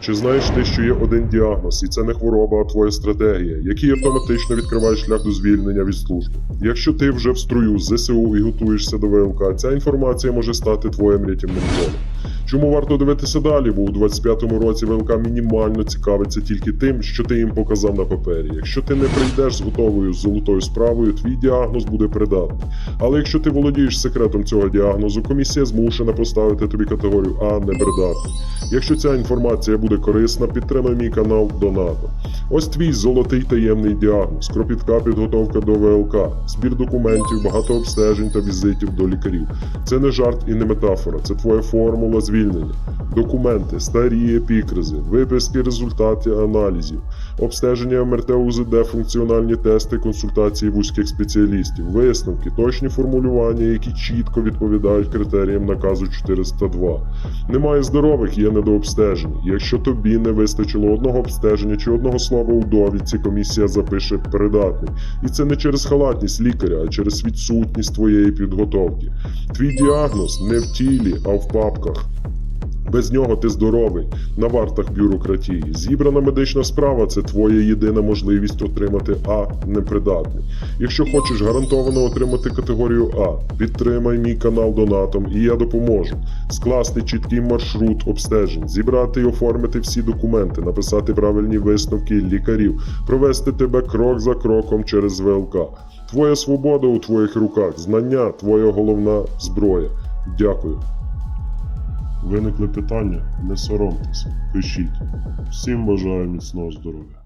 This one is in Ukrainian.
Чи знаєш ти, що є один діагноз, і це не хвороба, а твоя стратегія, який автоматично відкриває шлях до звільнення від служби? Якщо ти вже в струю з ЗСУ і готуєшся до ВЛК, ця інформація може стати твоїм рятівним полем. Чому варто дивитися далі? Бо у 25-му році ВЛК мінімально цікавиться тільки тим, що ти їм показав на папері. Якщо ти не прийдеш з готовою золотою справою, твій діагноз буде придатний. Але якщо ти володієш секретом цього діагнозу, комісія змушена поставити тобі категорію А непридатний. Якщо ця інформація буде корисна, підтримай мій канал донатом. Ось твій золотий таємний діагноз, кропітка підготовка до ВЛК, збір документів, багато обстежень та візитів до лікарів. Це не жарт і не метафора, це твоя формула звільнення. Документи, старі епікризи, виписки результатів аналізів, обстеження МРТ УЗД, функціональні тести, консультації вузьких спеціалістів, висновки, точні формулювання, які чітко відповідають критеріям наказу 402. Немає здорових, є недообстежені. Якщо тобі не вистачило одного обстеження чи одного слова у довідці, комісія запише придатний. І це не через халатність лікаря, а через відсутність твоєї підготовки. Твій діагноз не в тілі, а в папках. Без нього ти здоровий на вартах бюрократії. Зібрана медична справа це твоя єдина можливість отримати А непридатний. Якщо хочеш гарантовано отримати категорію А, підтримай мій канал донатом, і я допоможу. Скласти чіткий маршрут обстежень, зібрати і оформити всі документи, написати правильні висновки лікарів, провести тебе крок за кроком через ВЛК. Твоя свобода у твоїх руках, знання твоя головна зброя. Дякую. Виникли питання? Не соромтеся, пишіть. Всім бажаю міцного здоров'я.